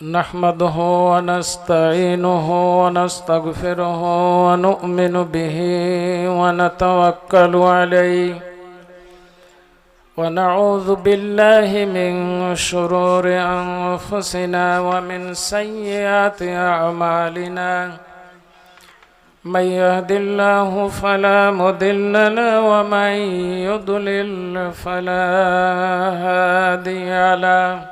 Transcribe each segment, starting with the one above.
نحمده ونستعينه ونستغفره ونؤمن به ونتوكل عليه. ونعوذ بالله من شرور أنفسنا ومن سيئات أعمالنا. من يهد الله فلا مضل له ومن يضلل فلا هادي له.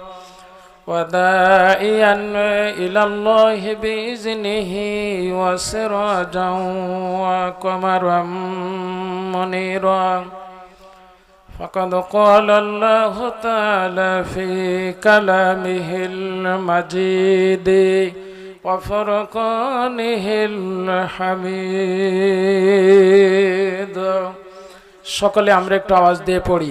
وداعيا إلى الله بإذنه وسراجا وقمرا منيرا فقد قال الله تعالى في كلامه المجيد وفرقانه الحميد সকলে আমরা একটু আওয়াজ দিয়ে পড়ি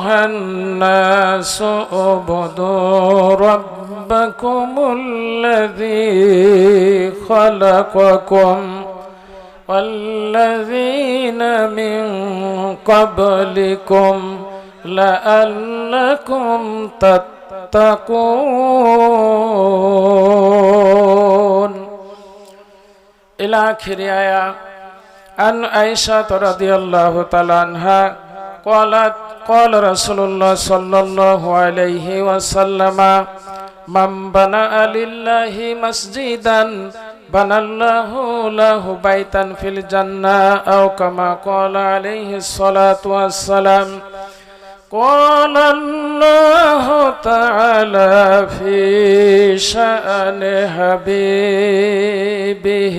الناس اعبدوا ربكم الذي خلقكم والذين من قبلكم لعلكم تتقون إلى آخر آية عن عائشة رضي الله تعالى عنها قالت قال رسول الله صلى الله عليه وسلم من بنى لله مسجدا بنى الله له بيتا في الجنة أو كما قال عليه الصلاة والسلام قال الله تعالى في شأن حبيبه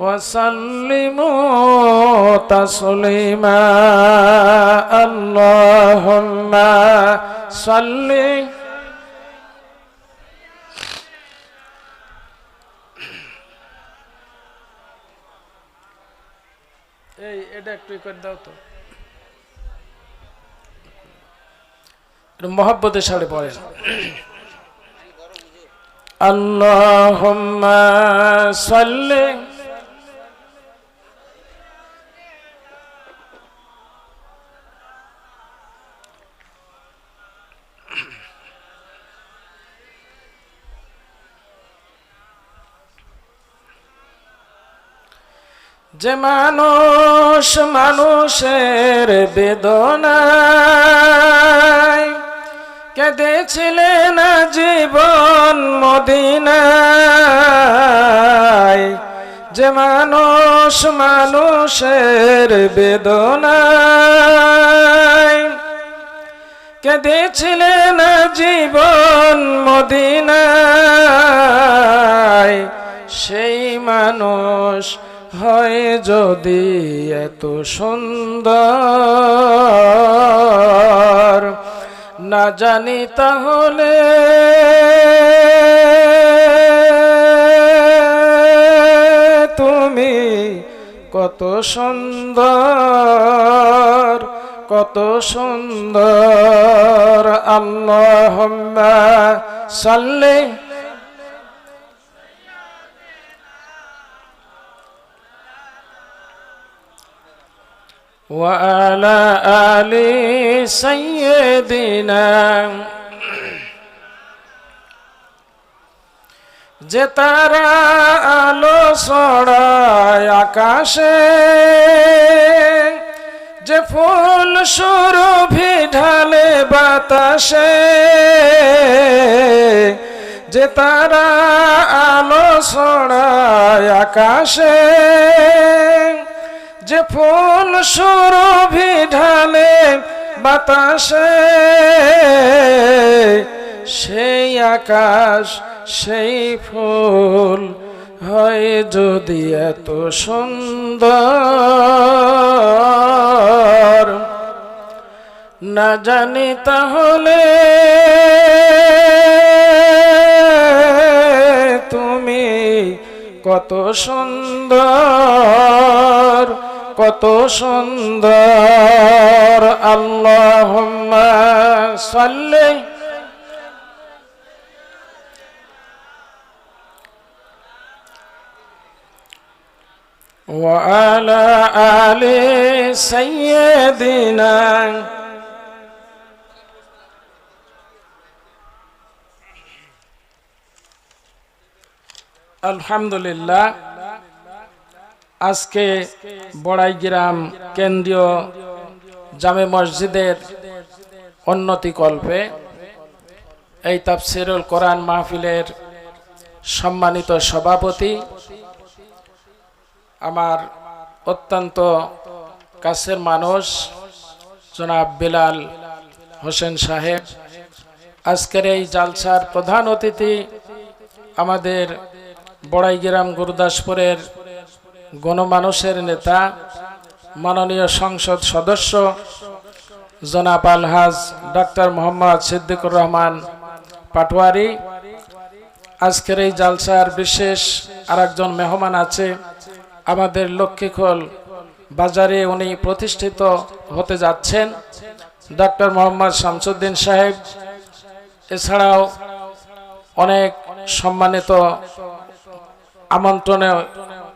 وسلموا تسليما اللهم صل এই এটা একটু করে দাও তো মহব্বতের সাড়ে পড়ে اللهم صل যে মানুষ মানুষের বেদনায় কেঁদেছিলেন জীবন মদিনায়। যে মানুষ মানুষের বেদনায় কেঁদেছিলেন জীবন মদিনায়। সেই মানুষ হয় যদি এত সুন্দর। না জানি তাহলে তুমি কত সুন্দর কত সুন্দর। আল্লাহ সাল্লে وعلى آل سيدنا যে তারা আলো ছড়ায় আকাশে যে ফুল সুরভি ঢালে বাতাসে যে তারা আলো ছড়ায় আকাশে যে ফুল সুরভি ঢালে বাতাসে, সেই আকাশ, সেই ফুল হয় যদি এত সুন্দর। না জানি তাহলে তুমি কত সুন্দর। কত সুন্দর আল্লাহ সাল্লি وعلى آل سيدنا আলহামদুলিল্লাহ আজকে বড়াইগ্রাম কেন্দ্রীয় জামে মসজিদের উন্নতি কল্পে এই তাফসিরুল কোরআন মাহফিলের সম্মানিত সভাপতি, আমার অত্যন্ত কাছের মানুষ জনাব বিলাল হোসেন সাহেব। আজকের এই জালসার প্রধান অতিথি আমাদের বড়াইগ্রাম গুরুদাসপুরের গণমানুষের নেতা, মাননীয় সংসদ সদস্য, জনাব আলহাজ ডাক্তার মোহাম্মদ সিদ্দিকুর রহমান পাটোয়ারি। আজকের এই জালসার বিশেষ আর একজন মেহমান আছে, আমাদের লক্ষ্মীখোল বাজারে উনি প্রতিষ্ঠিত হতে যাচ্ছেন ডক্টর মোহাম্মদ শামসুদ্দিন সাহেব। এছাড়াও অনেক সম্মানিত আমন্ত্রণে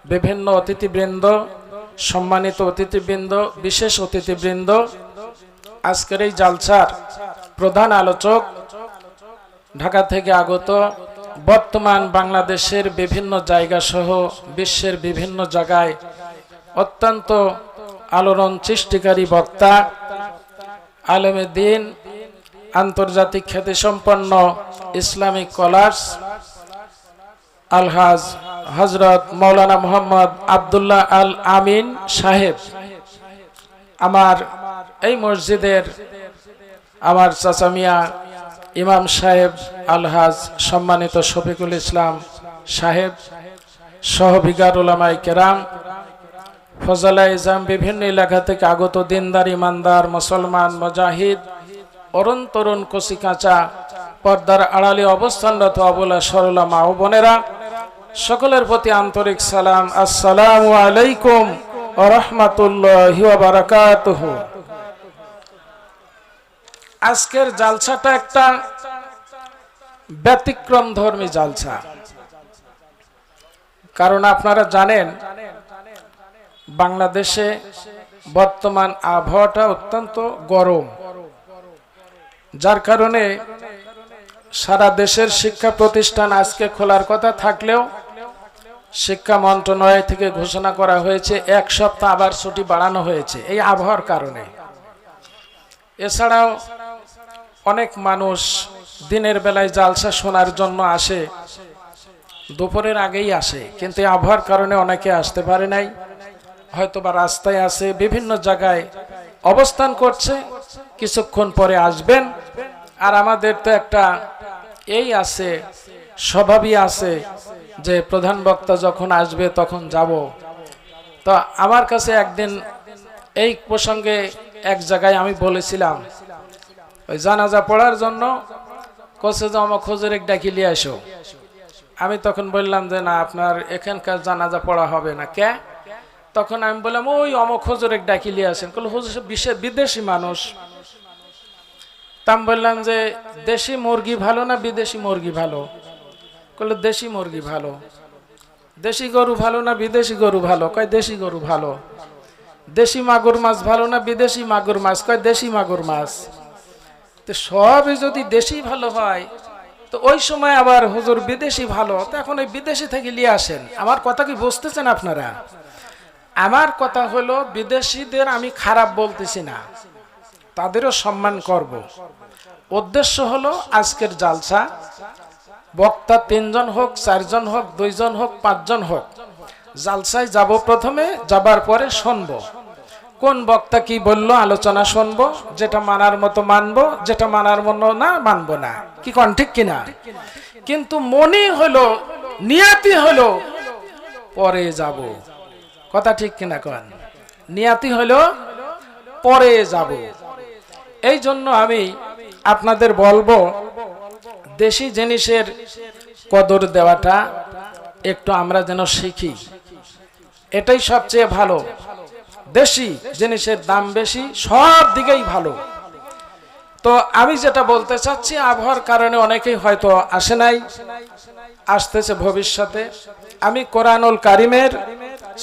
বিভিন্ন অতিথিবৃন্দ, সম্মানিত অতিথিবৃন্দ, বিশেষ অতিথিবৃন্দ, আজকের এই জালসার প্রধান আলোচক ঢাকা থেকে আগত বর্তমান বাংলাদেশের বিভিন্ন জায়গা সহ বিশ্বের বিভিন্ন জায়গায় অত্যন্ত আলোড়ন সৃষ্টিকারী বক্তা, আলেমে দিন, আন্তর্জাতিক খ্যাতিসম্পন্ন ইসলামিক কলার্স আলহাজ হজরত মৌলানা মোহাম্মদ আবদুল্লাহ আল আমিন সাহেব, আমার এই মসজিদের আমার চাচামিয়া ইমাম সাহেব আলহাজ সম্মানিত শফিকুল ইসলাম সাহেব সহবিগার ওলামাই কেরাম ফজলা ইজাম বিভিন্ন এলাকা থেকে আগত দিনদার, ইমানদার, মুসলমান, মজাহিদ অরুণ তরুণ কচি কাঁচা, পর্দার আড়ালে অবস্থানরত অবলা সরলা মা ও বোনেরা সকলের প্রতি আন্তরিক সালাম। আসসালামু আলাইকুম রহমতুল্লাহ বারাকাতুহু। আজকের জালসাটা একটা ব্যতিক্রম ধর্মী জালসা। কারণ আপনারা জানেন, বাংলাদেশে বর্তমান আবহাওয়াটা অত্যন্ত গরম। যার কারণে সারা দেশের শিক্ষা প্রতিষ্ঠান আজকে খোলার কথা থাকলেও শিক্ষা মন্ত্রণালয় থেকে ঘোষণা করা হয়েছে, এক সপ্তাহ আবার ছুটি বাড়ানো হয়েছে, এই আবহাওয়ার কারণে। এছাড়াও অনেক মানুষ দিনের বেলায় জালসা শোনার জন্য আসে, দুপুরের আগেই আসে, কিন্তু আবহাওয়ার কারণে অনেকে আসতে পারে নাই। হয়তো বা রাস্তায় আছে, বিভিন্ন জায়গায় অবস্থান করছে, কিছুক্ষণ পরে আসবেন। আর আমাদের তো একটা এই আছে, স্বভাবই আছে যে প্রধান বক্তা যখন আসবে তখন যাব। তো আমার কাছে একদিন এই প্রসঙ্গে এক জায়গায় আমি বলেছিলাম, ওই জানাজা পড়ার জন্য কষে যে আমার খোঁজের এক ডাকি নিয়ে আসো। আমি তখন বললাম যে না, আপনার এখানকার জানাজা পড়া হবে না, কে? তখন আমি বললাম, ওই অমক হুজুর এক ডাকি নিয়ে আসেন। কল হুজুর বিদেশি মানুষ। তাম বললাম যে, দেশি মুরগি ভালো না বিদেশি মুরগি ভালো? কলে দেশি মুরগি ভালো। দেশি গরু ভালো না বিদেশি গরু ভালো? কয়, দেশি গরু ভালো। দেশি মাগুর মাছ ভালো না বিদেশি মাগুর মাছ? কয়, দেশি মাগুর মাছ। তো সবই যদি দেশি ভালো হয়, তো ওই সময় আবার হুজুর বিদেশি ভালো? তো এখন ওই বিদেশি থেকে নিয়ে আসেন। আমার কথা কি বুঝতেছেন আপনারা? আমার কথা হলো, বিদেশিদের আমি খারাপ বলতেছি না। তাদেরও সম্মান করব। উদ্দেশ্য হলো আজকের জালসা। বক্তা তিনজন হোক, চারজন হোক, দুইজন হোক, পাঁচজন হোক। জালসায় যাব প্রথমে, যাবার পরে শুনব। কোন বক্তা কি বলল, আলোচনা শুনব। যেটা মানার মতো মানব, যেটা মানার মতো না মানব না। কি কন, ঠিক কিনা কিন্তু মনে হলো, নিয়াতি হলো, পরে যাব। কথা ঠিক কিনা কন? নিয়াতি হলো, পরে যাব। এই জন্য আমি আপনাদের বলব, দেশি জিনিসের কদর দেওয়াটা একটু আমরা যেন শিখি। এটাই সবচেয়ে ভালো। দেশি জিনিসের দাম বেশি, সব দিকেই ভালো। তো আমি যেটা বলতে চাচ্ছি, আবহাওয়ার কারণে অনেকেই হয়তো আসে নাই, আসতেছে ভবিষ্যতে। আমি কোরআনুল কারিমের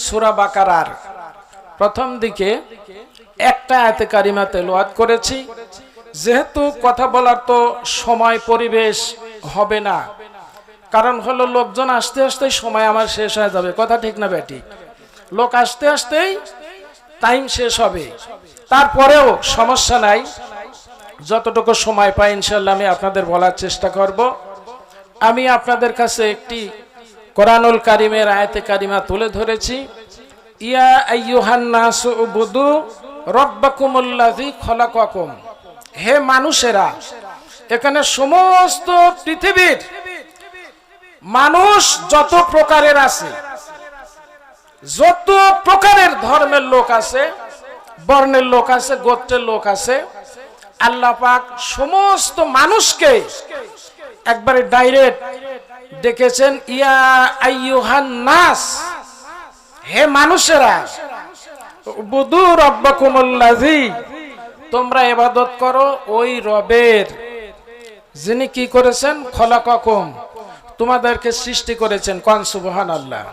সুরা বাকারার প্রথম দিকে একটা আয়াতে কারিমা তেলোয়াত করেছি। যেহেতু কথা বলার তো সময়, পরিবেশ হবে না। কারণ হলো লোকজন আসতে আসতেই সময় আমার শেষ হয়ে যাবে। কথা ঠিক না বেটি লোক আসতে আসতেই টাইম শেষ হবে। তারপরেও সমস্যা নাই। যতটুকু সময় পাই ইনশাল্লাহ আমি আপনাদের বলার চেষ্টা করব। আমি আপনাদের কাছে একটি কোরআনুল কারিমের আয়াতে কারিমা তুলে ধরেছি। ইয়া আইয়ুহান নাসু উবুদু রব্বাকুমুল্লাযী খলাকাকুম। হে মানুষেরা, এখানে সমস্ত পৃথিবীর মানুষ যত প্রকারের আছে, যত প্রকারের ধর্মের লোক আছে, বর্ণের লোক আছে, গোত্রের লোক আছে, আল্লাহ পাক সমস্ত মানুষকে একবারে ডাইরেক্ট দেখেছেন ইয়া আইয়ুহান নাস, হে মানুষেরা বুদু রব্বাকুমুল্লাযী তোমরা এবাদত করো ওই রবের। যিনি কি করেছেন? খলাকাকুম। তোমাদেরকে সৃষ্টি করেছেন কন? সুবহান আল্লাহ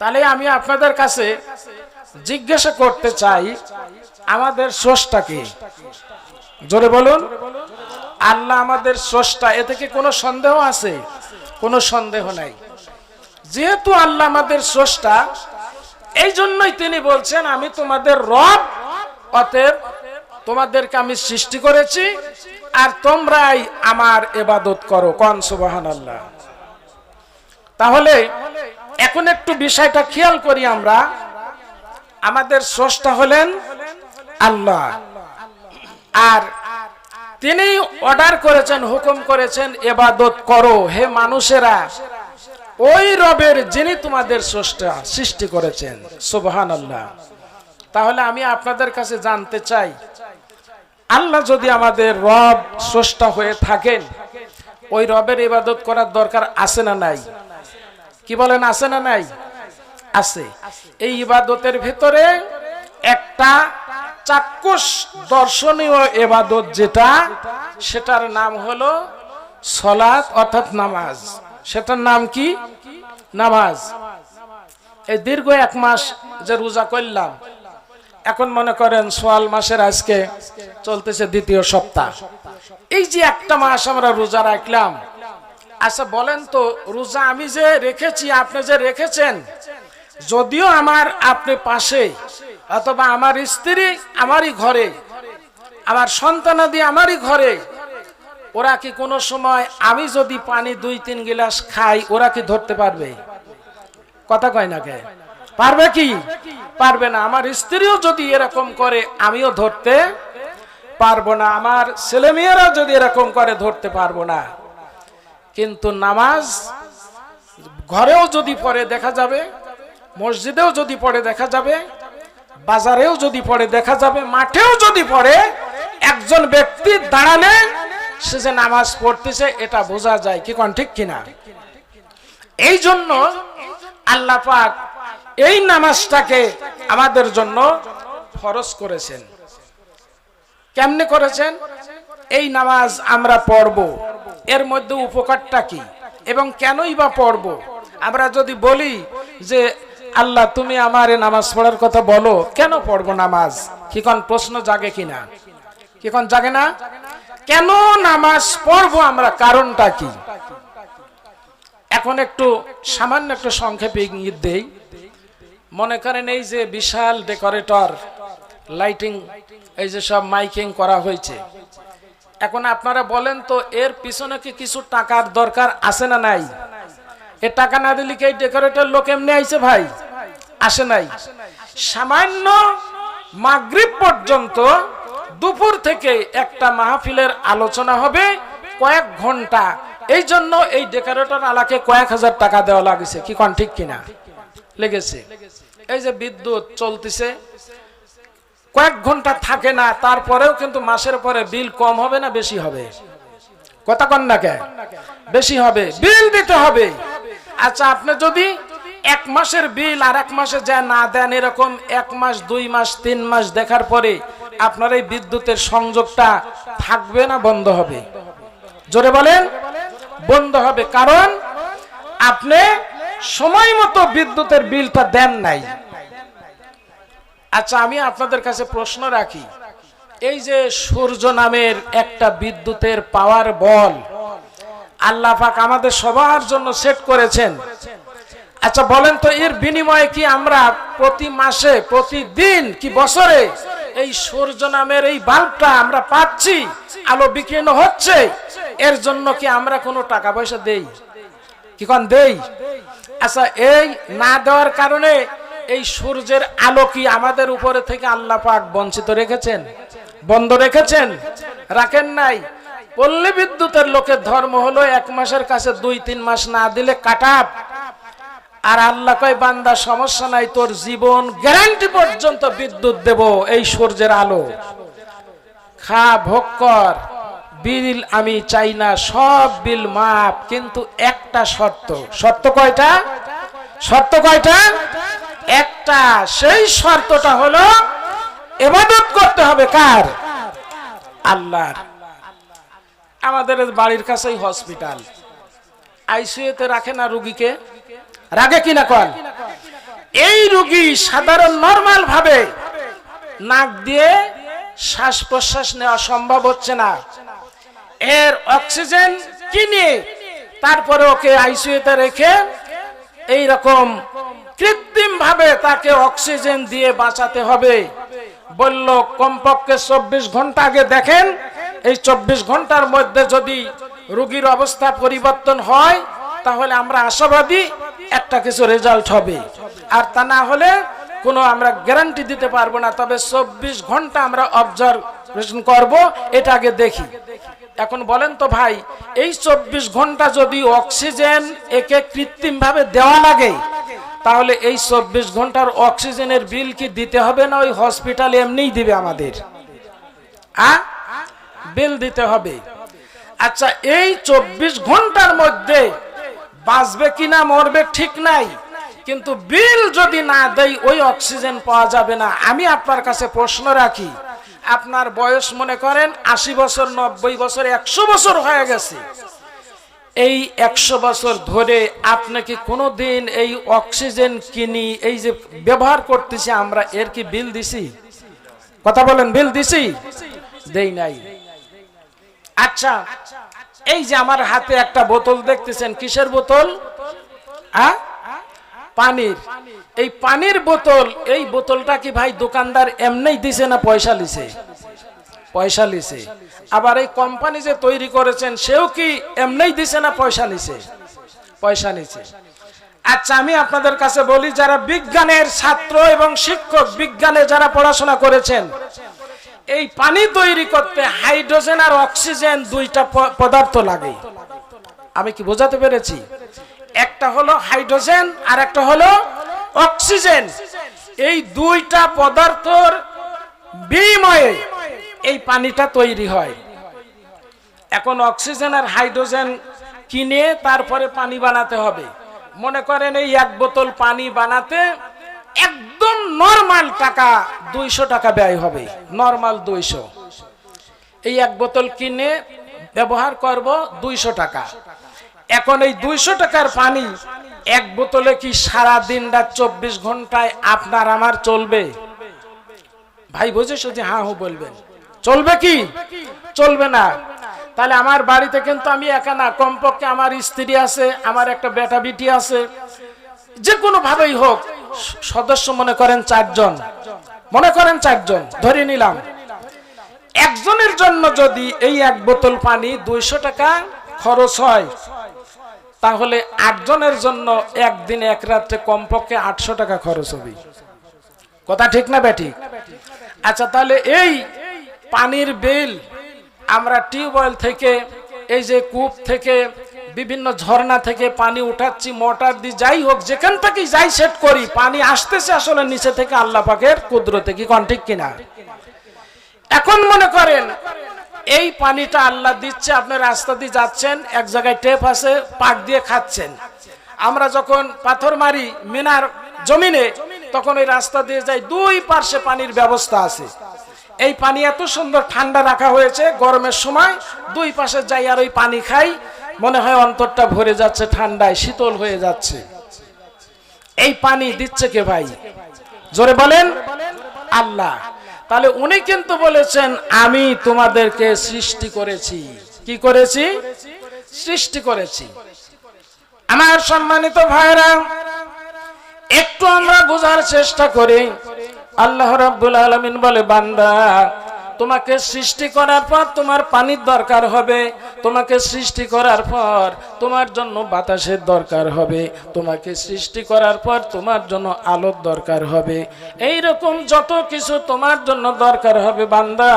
তাহলে আমি আপনাদের কাছে জিজ্ঞাসা করতে চাই, আমাদের স্রষ্টা কি? জোরে বলুন। আল্লাহ আমাদের স্রষ্টা এ থেকে কোনো সন্দেহ আছে? কোনো সন্দেহ নাই। যেহেতু আল্লাহ আমাদের স্রষ্টা এই জন্যই তিনি বলছেন, আমি তোমাদের রব অতএব তোমাদেরকে আমি সৃষ্টি করেছি, আর তোমরাই আমার এবাদত করো, কন সুবাহান আল্লাহ তাহলে এখন একটু বিষয়টা খেয়াল করি আমরা। আমাদের স্রষ্টা হলেন আল্লাহ। আর তিনি অর্ডার করেছেন, হুকুম করেছেন এবাদত করো, হে মানুষেরা। ওই রবের যিনি তোমাদের স্রষ্টা সৃষ্টি করেছেন সুবহান আল্লাহ তাহলে আমি আপনাদের কাছে জানতে চাই, আল্লাহ যদি আমাদের রব স্রষ্টা হয়ে থাকেন, ওই রবের ইবাদত করার দরকার আছে না নাই? কি বলেন, আছে না নাই? আছে। এই ইবাদতের ভিতরে একটা চাক্ষুষ দর্শনীয় এবাদত যেটা, সেটার নাম হলো সলাৎ অর্থাৎ নামাজ। সেটার নাম কি? নামাজ। এই দীর্ঘ এক মাস যে রোজা করলাম এখন মনে করেন সোয়াল মাসের আজকে চলতেছে দ্বিতীয় সপ্তাহ। এই যে একটা মাস আমরা রোজা রাখলাম আচ্ছা বলেন তো, রোজা আমি যে রেখেছি, আপনি যে রেখেছেন, যদিও আমার আপনি পাশে, অথবা আমার স্ত্রী আমারই ঘরে, আমার সন্তানাদি আমারই ঘরে, ওরা কি কোনো সময় আমি যদি পানি দুই, তিন গিলাস খাই, ওরা কি ধরতে পারবে? কথা কয় না কে? পারবে কি? পারবে না। আমার স্ত্রীও যদি এরকম করে, আমিও ধরতে পারব না। আমার ছেলে মেয়েরাও যদি এরকম করে, ধরতে পারব না। কিন্তু নামাজ ঘরেও যদি পড়ে, দেখা যাবে। মসজিদেও যদি পড়ে, দেখা যাবে। বাজারেও যদি পড়ে, দেখা যাবে। মাঠেও যদি পড়ে, একজন ব্যক্তি দাঁড়ালে সে যে নামাজ পড়তেছে, এটা বোঝা যায়। কি কোন, ঠিক কিনা? এই জন্য আল্লাহ পাক এই নামাজটাকে আমাদের জন্য ফরজ করেছেন। কেমনে করেছেন? এই নামাজ আমরা পড়ব। এর মধ্যে উপকারটা কি? এবং কেনই বা পড়ব? আমরা যদি বলি যে, আল্লাহ, তুমি আমার এ নামাজ পড়ার কথা বলো, কেন পড়ব নামাজ? কি কোন প্রশ্ন জাগে কিনা? কি কোন জাগে না? কেন নামাজ পড়ব আমরা? কারণটা কি? এখন একটু সামান্য একটু সংক্ষেপে ইঙ্গিত দেই। মনে করেন এই যে বিশাল ডেকোরেটর, লাইটিং, এই যে সব মাইকিং করা হয়েছে। এখন আপনারা বলেন তো, এর পিছনে কি কিছু টাকার দরকার আছে না নাই? এ টাকা না দিলে কি এই ডেকোরেটর লোক এমনি আইছে ভাই? আসে নাই। সামান্য মাগরিব পর্যন্ত দুপুর থেকে একটা মাহফিলের আলোচনা হবে কয়েক ঘণ্টা। এই জন্য এই ডেকোরেটর আলাকে কয়েক হাজার টাকা দেওয়া লাগছে। কি কন, ঠিক কিনা? লেগেছে। এই যে বিদ্যুৎ চলতেছে, কয়েক ঘণ্টা থাকে না, তারপরেও কিন্তু মাসের পরে বিল কম হবে না, বেশি হবে? কথা কন না কে? বেশি হবে, বিল দিতে হবে। আচ্ছা আপনি যদি এক মাসের বিল আর এক মাসে যা না দেন, এরকম এক মাস, দুই মাস, তিন মাস দেখার পরে আপনার এই বিদ্যুতের সংযোগটা থাকবে না, বন্ধ হবে? জোরে বলেন, বন্ধ হবে। কারণ আপনি সময় মতো বিদ্যুতের বিলটা দেন নাই। আচ্ছা আমি আপনাদের কাছে প্রশ্ন রাখি। এই যে সূর্য নামের একটা বিদ্যুতের পাওয়ার বল, আল্লাহ পাক আমাদের সবার জন্য সেট করেছেন। আচ্ছা বলেন তো, এর বিনিময়ে কি আমরা প্রতি মাসে, প্রতিদিন কি বছরে এই সূর্য নামের এই বাল্বটা আমরা পাচ্ছি? আলো বিকীর্ণ হচ্ছে? এর জন্য কি আমরা কোনো টাকা পয়সা দেই? কি কন দেই? আচ্ছা এই না দেওয়ার কারণে এই সূর্যের আলো কি আমাদের উপরে থেকে আল্লাহ পাক বঞ্চিত রেখেছেন? বন্ধ রেখেছেন? রাখেন নাই? পল্লী বিদ্যুতের লোকের ধর্ম হলো এক মাসের কাছে দুই, তিন মাস না দিলে কাটাপ আর আল্লাহ কয়, বান্দা, সমস্যা নাই, তোর জীবন গ্যারান্টি পর্যন্ত বিদ্যুৎ দেব এই সূর্যের আলো। খা, ভোগ কর। বিল আমি চাই না, সব বিল মাপ কিন্তু একটা শর্ত। শর্ত কয়টা? শর্ত কয়টা? একটা, সেই শর্তটা হলো এবাদত করতে হবে কার? আল্লাহর। আমাদের বাড়ির কাছেই হসপিটাল। আইসিইউতে রাখে না রুগীকে? রাগে কিনা কন? এই রুগী সাধারণ নরমাল ভাবে নাক দিয়ে শ্বাস প্রশ্বাস নেওয়া সম্ভব হচ্ছে না। এর অক্সিজেন কিনে তারপরে ওকে আইসিইউতে রেখে এই রকম কৃত্রিম ভাবে তাকে অক্সিজেন দিয়ে বাঁচাতে হবে। বলল, কমপক্ষে চব্বিশ ঘণ্টা আগে দেখেন, এই চব্বিশ ঘণ্টার মধ্যে যদি রুগীর অবস্থা পরিবর্তন হয়, তাহলে আমরা আশাবাদী একটা কিছু রেজাল্ট হবে। আর তা না হলে কোনো আমরা গ্যারান্টি দিতে পারব না। তবে চব্বিশ ঘণ্টা আমরা অবজারভেশন করব, এটা আগে দেখি। এখন বলেন তো ভাই, এই চব্বিশ ঘণ্টা যদি অক্সিজেন একে কৃত্রিম ভাবে দেওয়া লাগে, তাহলে এই চব্বিশ ঘণ্টার অক্সিজেনের বিল কি দিতে হবে না ওই হসপিটাল এমনিই দিবে আমাদের? বিল দিতে হবে। আচ্ছা এই চব্বিশ ঘণ্টার মধ্যে বাঁচবে কিনা মরবে ঠিক নাই, কিন্তু বিল যদি না দেয় ওই অক্সিজেন পাওয়া যাবে না। আমি আপনার কাছে প্রশ্ন রাখি আপনার বয়স মনে করেন আশি বছর, নব্বই বছর, একশো বছর হয়ে গেছে। এই একশো বছর ধরে আপনি কি কোনোদিন এই অক্সিজেন কিনি, এই যে ব্যবহার করতেছি আমরা, এর কি বিল দিছি? কথা বলেন, বিল দিছি? দেই নাই। আচ্ছা এই যে আমার হাতে একটা বোতল দেখতেছেন, কিসের বোতল? হ্যাঁ পানির। এই পানির বোতল, এই বোতলটা কি ভাই দোকানদার এমনি দিছে না পয়সা লিছে? পয়সা লিছে। আবার এই কোম্পানি যে তৈরি করেছেন, সেও কি এমনি দিছে না পয়সা নিছে পয়সা নিছে আচ্ছা আমি আপনাদের কাছে বলি, যারা বিজ্ঞানের ছাত্র এবং শিক্ষক, বিজ্ঞানে যারা পড়াশোনা করেছেন, এই পানি তৈরি করতে হাইড্রোজেন আর অক্সিজেন দুইটা পদার্থ লাগে। আমি কি বোঝাতে পেরেছি? একটা হলো হাইড্রোজেন আর একটা হলো অক্সিজেন। এই দুইটা পদার্থর বিনিময়ে এই পানিটা তৈরি হয়। এখন অক্সিজেন আর হাইড্রোজেন কিনে তারপরে পানি বানাতে হবে। মনে করেন এই এক বোতল পানি বানাতে একদম নর্মাল টাকা দুইশো টাকা ব্যয় হবে। নর্মাল দুইশো। এই এক বোতল কিনে ব্যবহার করব দুইশো টাকা। এখন এই দুইশো টাকার পানি এক বোতলে কি সারা দিন রাত চব্বিশ ঘন্টায় আপনার আমার চলবে? ভাই, বুঝেছ যে হ্যাঁ হু বলবেন। চলবে কি? চলবে না। তাহলে আমার বাড়িতে কিন্তু আমি একা না, কমপক্ষে আমার স্ত্রী আছে, আমার একটা বেটা বিটি আছে, যে কোনো ভাবেই হোক, সদস্য মনে করেন চারজন। মনে করেন চারজন, ধরে নিলাম। একজনের জন্য যদি এই এক বোতল পানি দুইশো টাকা খরচ হয় তাহলে আটজনের জন্য একদিন এক রাত্রে কমপক্ষে আটশো টাকা খরচ হবে। কথা ঠিক না ব্যাটি? আচ্ছা তাহলে এই পানির বিল আমরা টিউবওয়েল থেকে, এই যে কূপ থেকে, বিভিন্ন ঝর্ণা থেকে পানি উঠাচ্ছি, মোটর দিয়ে যাই হোক, যেখান থেকেই যাই সেট করি, পানি আসতেছে আসলে নিচে থেকে আল্লাহ পাকের কুদরতে, কি কন ঠিক কিনা? এখন মনে করেন এই পানিটা আল্লাহ দিচ্ছে, আপনি রাস্তা দিয়ে যাচ্ছেন, এক জায়গায় টেপ আছে, পাক দিয়ে খাচ্ছেন। আমরা যখন পাথর মারি মিনার জমিনে, তখন ওই রাস্তা দিয়ে যাই, দুই পার্শ্বে পানির ব্যবস্থা আছে। এই পানি এত সুন্দর ঠান্ডা রাখা হয়েছে, গরমের সময়, দুই পাশে যাই আর ওই পানি খাই, মনে হয় অন্তরটা ভরে যাচ্ছে ঠান্ডায়, শীতল হয়ে যাচ্ছে। এই পানি দিচ্ছে কে ভাই? জোরে বলেন, আল্লাহ। তাহলে উনি কিন্তু বলেছেন, আমি তোমাদেরকে সৃষ্টি করেছি। কি করেছি? সৃষ্টি করেছি। আমার সম্মানিত ভাইরা একটু আমরা বোঝার চেষ্টা করি। আল্লাহ রাব্বুল আলামিন বলে, বান্দা তোমাকে সৃষ্টি করার পর তোমার পানির দরকার হবে। তোমাকে সৃষ্টি করার পর তোমার জন্য বাতাসের দরকার হবে। তোমাকে সৃষ্টি করার পর তোমার জন্য আলোর দরকার হবে। এই রকম যত কিছু তোমার জন্য দরকার হবে বান্দা।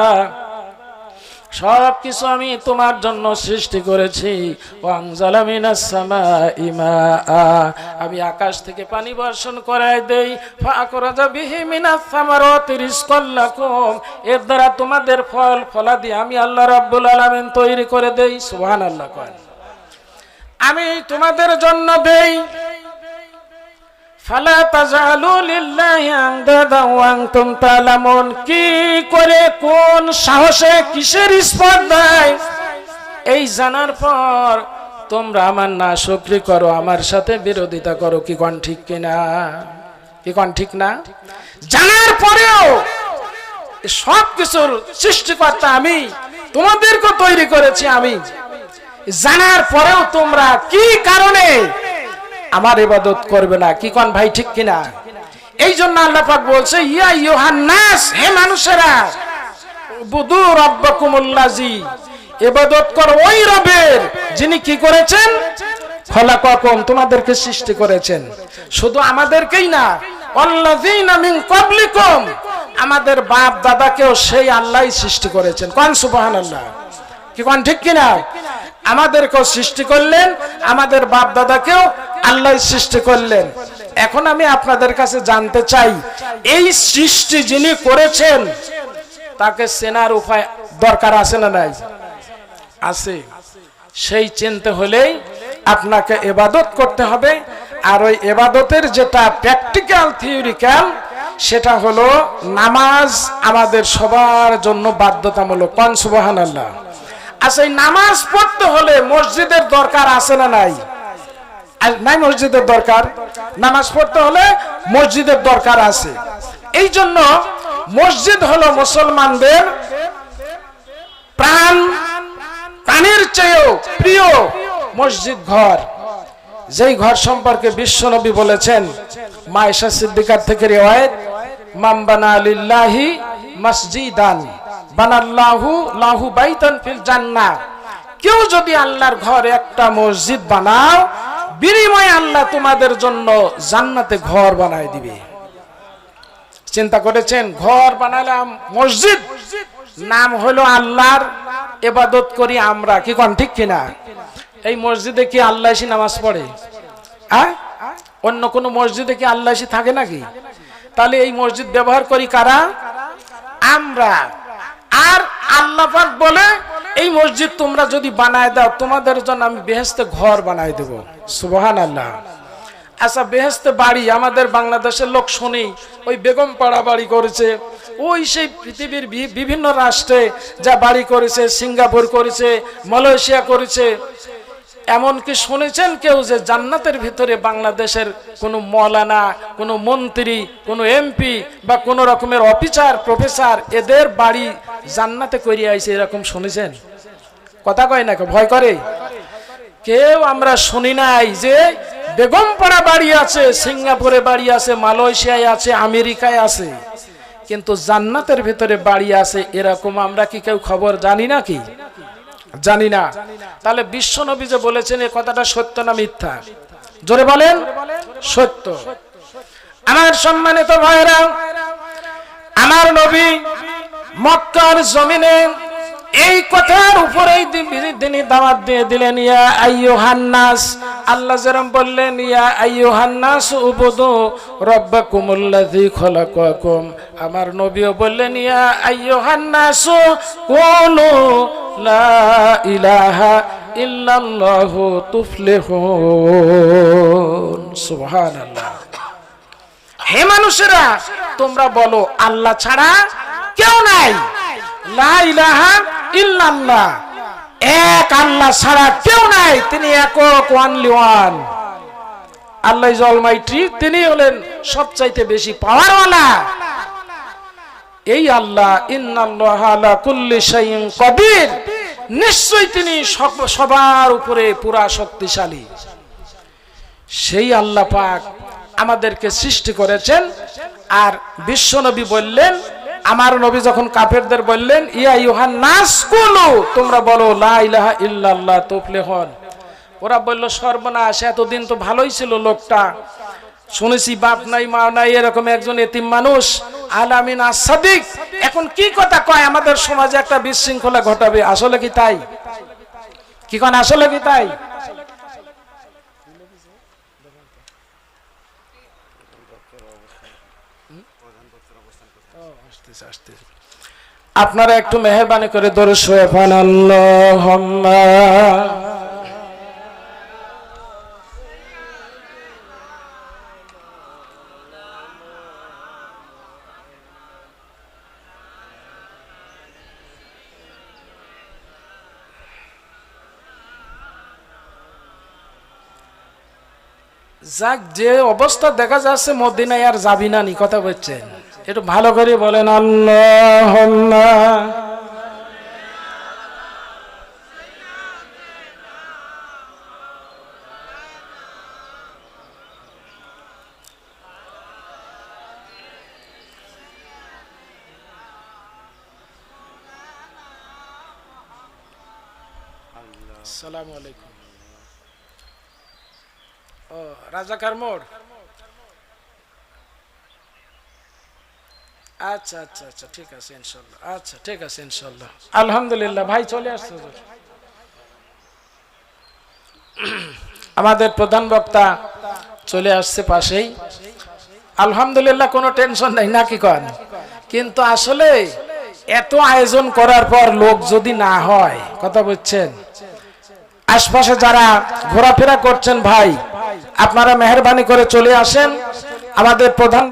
সব কিছু আমি তোমার জন্য সৃষ্টি করেছি। আমি আকাশ থেকে পানি বর্ষণ করাই দেই। এর দ্বারা তোমাদের ফল ফলা দিয়ে আমি আল্লাহ রাব্বুল আলামিন তৈরি করে দেই। সুবহানাল্লাহ কয়। আমি তোমাদের জন্য দেই। ফালা তাজালু লিল্লাহি আনদাদা ওয়া আনতুম তালামুন। কি করে, কোন সাহসে, কিসের স্পর্ধায়? এই জানার পর তোমরা আমার না শুকরি করো, আমার সাথে বিরোধিতা করো, কি কোন ঠিক কিনা? কি কোন ঠিক না? জানার পরেও সব কিছুর সৃষ্টিকর্তা আমি তোমাদেরকে তৈরি করেছি আমি। জানার পরেও তোমরা কি কারণে আমার ইবাদত করবে না। কি কন ভাই, ঠিক কিনা? এই জন্য আল্লাপাক বলছে, ইয়া ইউহান্নাস হে মানুষেরা বুদু রব্বাকুমুল্লাজি ইবাদত কর ওই রবের, যিনি কি করেছেন? খলাকাকুম, তোমাদেরকে সৃষ্টি করেছেন। শুধু আমাদেরকেই না আমাদের বাপ দাদাকেও সেই আল্লাহই সৃষ্টি করেছেন। কোন সুবহানাল্লাহ। কি কোন, ঠিক কিনা? আমাদেরকেও সৃষ্টি করলেন, আমাদের বাপ দাদাকেও আল্লাহ সৃষ্টি করলেন। এখন আমি আপনাদের কাছে জানতে চাই, এই সৃষ্টি যিনি করেছেন, তাকে চেনার উপায় দরকার আছে না নাই? আছে। সেই চিনতে হলেই আপনাকে এবাদত করতে হবে। আর ওই এবাদতের যেটা প্র্যাকটিক্যাল থিওরিক্যাল সেটা হলো নামাজ আমাদের সবার জন্য বাধ্যতামূলক। পান সুবাহান আল্লাহ আচ্ছা এই নামাজ পড়তে হলে মসজিদের দরকার আছে না নাই? নাই মসজিদের দরকার? নামাজ পড়তে হলে মসজিদের দরকার আছে। এই জন্য মসজিদ হলো মুসলমানদের প্রাণ, প্রাণের চেয়েও প্রিয় মসজিদ ঘর। যেই ঘর সম্পর্কে বিশ্বনবী বলেছেন, মায়েশা সিদ্দিকার থেকে রেওয়ায়ত মামবানা লিল্লাহি মসজিদান, বানাল্লাহু লাহু বাইতান ফিল জান্নাহ। কেউ যদি আল্লাহর ঘর একটা মসজিদ বানাও বিনিময়ে আল্লাহ তোমাদের জন্য জান্নাতে ঘর বানায় দিবে। চিন্তা করেছেন? ঘর বানালাম, মসজিদ? নাম হলো আল্লাহর এবাদত করি আমরা। কি কোন, ঠিক কিনা? এই মসজিদে কি আল্লাহ এসে নামাজ পড়ে? হ্যাঁ অন্য কোন মসজিদে কি আল্লাহ এসে থাকে নাকি? তাহলে এই মসজিদ ব্যবহার করি কারা? আমরা। আর আল্লাপাক বলে, এই মসজিদ তোমরা যদি বানায় দাও, তোমাদের জন্য আমি বেহেস্তে ঘর বানায় দেব। সুবহান আল্লাহ আচ্ছা বেহেস্তে বাড়ি, আমাদের বাংলাদেশের লোক শুনি ওই বেগম পাড়া বাড়ি করেছে, ওই সেই পৃথিবীর বিভিন্ন রাষ্ট্রে যা বাড়ি করেছে, সিঙ্গাপুর করেছে, মালয়েশিয়া করেছে, এমনকি শুনেছেন কেউ যে জান্নাতের ভিতরে বাংলাদেশের কোনো মৌলানা, কোনো মন্ত্রী, কোনো এমপি বা কোনো রকমের অফিসার, প্রফেসর, এদের বাড়ি জান্নাতে করিয়ে আইছে, এরকম শুনেছেন? কথা কয় না? ভয় করে? কেউ আমরা শুনি নাই যে বেগমপাড়া বাড়ি আছে, সিঙ্গাপুরে বাড়ি আছে, মালয়েশিয়ায় আছে, আমেরিকায় আছে। কিন্তু জান্নাতের ভিতরে বাড়ি আছে, এরকম আমরা কি কেউ খবর জানি না কি? জানি না। তাহলে বিশ্বনবী যে বলেছেন এই কথাটা সত্য না মিথ্যা? জোরে বলেন, সত্য। আমার সম্মানিত ভাইরা আমার নবী মক্কার জমিনে এই কথার উপরেই তিনি দাওয়াত দিয়ে দিলেন, ইয়া হান্নাস আল্লাহ যেরকম বললেন, ইয়া আইয়ুহান্নাস উবুদু রাব্বাকুমুল্লাযী খলাকাকুম। আমার নবীও বললেন, ইয়া আইয়ুহান্নাস কুলু লা ইলাহা ইল্লাল্লাহু তুফলিহুন। সুবহানাল্লাহ। হে মানুষেরা, তোমরা বলো, আল্লাহ ছাড়া কেউ নাই। ইল্লাল্লাহ। এক আল্লাহ ছাড়া কেউ নাই, তিনি একক only one Allah is almighty তিনি হলেন সবচাইতে বেশি পাওয়ারওয়ালা এই আল্লাহ কদির। নিশ্চয়ই তিনি সব- সবার উপরে পুরা শক্তিশালী। সেই আল্লাহ পাক আমাদেরকে সৃষ্টি করেছেন। আর বিশ্বনবী বললেন আমার নবী যখন কাফেরদের বললেন, ইয়া ইউহান নাস, কুলু। তোমরা বলো, লা ইলাহা ইল্লাল্লাহ তুফলিহুন ওরা বলল, সর্বনাশ, এতদিন তো ভালোই ছিল লোকটা। শুনেছি বাপ নাই, মা নাই, এরকম একজন এতিম মানুষ, আলামিন আসাদিক এখন কি কথা কয়? আমাদের সমাজে একটা বিশৃঙ্খলা ঘটাবে। আসলে কি তাই? কি কোন? আসলে কি তাই? আপনারা একটু মেহরবানি করে যাক, যে অবস্থা দেখা যাচ্ছে, মদিনায় আর যাবি না নি, কথা বলছেন। একটু ভালো করে বলেন আল্লাহ আলাইকুম। ও রাজাকার মোড়? আচ্ছা আচ্ছা আচ্ছা ঠিক আছে, ইনশাল্লাহ। আচ্ছা ঠিক আছে, ইনশাল্লাহ। আলহামদুলিল্লাহ, ভাই চলে আসছে আমাদের প্রধান বক্তা চলে আসছে পাশেই। আলহামদুলিল্লাহ, কোনো টেনশন নাই নাকি কন? কিন্তু আসলে এত আয়োজন করার পর লোক যদি না হয়, কথা বলছেন? আশপাশে যারা ঘোরাফেরা করছেন ভাই, আপনারা মেহরবানি করে চলে আসেন। আমাদের প্রধান